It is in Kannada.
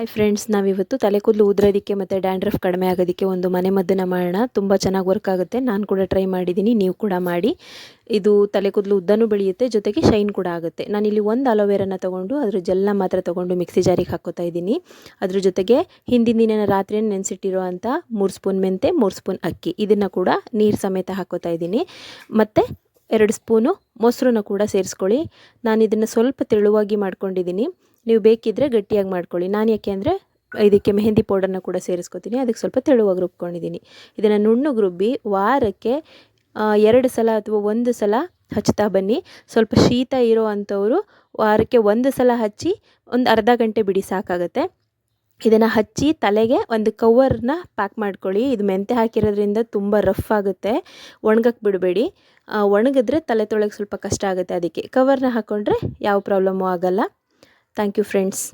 ಹಾಯ್ ಫ್ರೆಂಡ್ಸ್ ನಾವಿವತ್ತು ತಲೆ ಕೂದಲು ಉದ್ರೋದಕ್ಕೆ ಮತ್ತು ಡ್ಯಾಂಡ್ರಫ್ ಕಡಿಮೆ ಆಗೋದಕ್ಕೆ ಒಂದು ಮನೆ ಮದ್ದನ್ನು ಮಾಡೋಣ. ತುಂಬ ಚೆನ್ನಾಗಿ ವರ್ಕ್ ಆಗುತ್ತೆ. ನಾನು ಕೂಡ ಟ್ರೈ ಮಾಡಿದ್ದೀನಿ ನೀವು ಕೂಡ ಮಾಡಿ. ಇದು ತಲೆ ಕೂದಲು ಉದ್ದನೂ ಬೆಳೆಯುತ್ತೆ, ಜೊತೆಗೆ ಶೈನ್ ಕೂಡ ಆಗುತ್ತೆ. ನಾನಿಲ್ಲಿ ಒಂದು ಅಲೋವೆರನ್ನ ತೊಗೊಂಡು, ಅದ್ರ ಜೆಲ್ನ ಮಾತ್ರ ತೊಗೊಂಡು ಮಿಕ್ಸಿ ಜಾರಿಗೆ ಹಾಕೋತಾ ಇದ್ದೀನಿ. ಅದ್ರ ಜೊತೆಗೆ ಹಿಂದಿನ ದಿನ ರಾತ್ರಿ ನೆನೆಸಿಟ್ಟಿರೋ ಅಂಥ ಮೂರು ಸ್ಪೂನ್ ಮೆಂತೆ, ಮೂರು ಸ್ಪೂನ್ ಅಕ್ಕಿ. ಇದನ್ನು ಕೂಡ ನೀರು ಸಮೇತ ಹಾಕೋತಾ ಇದ್ದೀನಿ. ಮತ್ತು ಎರಡು ಸ್ಪೂನು ಮೊಸರನ್ನ ಕೂಡ ಸೇರಿಸ್ಕೊಳ್ಳಿ. ನಾನು ಇದನ್ನು ಸ್ವಲ್ಪ ತೆಳುವಾಗಿ ಮಾಡ್ಕೊಂಡಿದ್ದೀನಿ. ನೀವು ಬೇಕಿದ್ದರೆ ಗಟ್ಟಿಯಾಗಿ ಮಾಡ್ಕೊಳ್ಳಿ. ನಾನು ಯಾಕೆ ಅಂದರೆ ಇದಕ್ಕೆ ಮೆಹಂದಿ ಪೌಡರ್ನ ಕೂಡ ಸೇರಿಸ್ಕೊತೀನಿ. ಅದಕ್ಕೆ ಸ್ವಲ್ಪ ತೆಳುವಾಗಿ ರುಬ್ಕೊಂಡಿದ್ದೀನಿ. ಇದನ್ನು ನುಣ್ಣಗೆ ರುಬ್ಬಿ ವಾರಕ್ಕೆ ಎರಡು ಸಲ ಅಥವಾ ಒಂದು ಸಲ ಹಚ್ತಾ ಬನ್ನಿ. ಸ್ವಲ್ಪ ಶೀತ ಇರೋ ಅಂಥವರು ವಾರಕ್ಕೆ ಒಂದು ಸಲ ಹಚ್ಚಿ ಒಂದು ಅರ್ಧ ಗಂಟೆ ಬಿಡಿ ಸಾಕಾಗುತ್ತೆ. ಇದನ್ನು ಹಚ್ಚಿ ತಲೆಗೆ ಒಂದು ಕವರ್ನ ಪ್ಯಾಕ್ ಮಾಡ್ಕೊಳ್ಳಿ. ಇದು ಮೆಂತೆ ಹಾಕಿರೋದ್ರಿಂದ ತುಂಬ ರಫ್ ಆಗುತ್ತೆ. ಒಣಗಕ್ಕೆ ಬಿಡಬೇಡಿ. ಒಣಗಿದ್ರೆ ತಲೆ ತೊಳಗೆ ಸ್ವಲ್ಪ ಕಷ್ಟ ಆಗುತ್ತೆ ಅದಕ್ಕೆ. ಕವರ್ನ ಹಾಕ್ಕೊಂಡ್ರೆ ಯಾವ ಪ್ರಾಬ್ಲಮ್ಮು ಆಗೋಲ್ಲ. Thank you friends.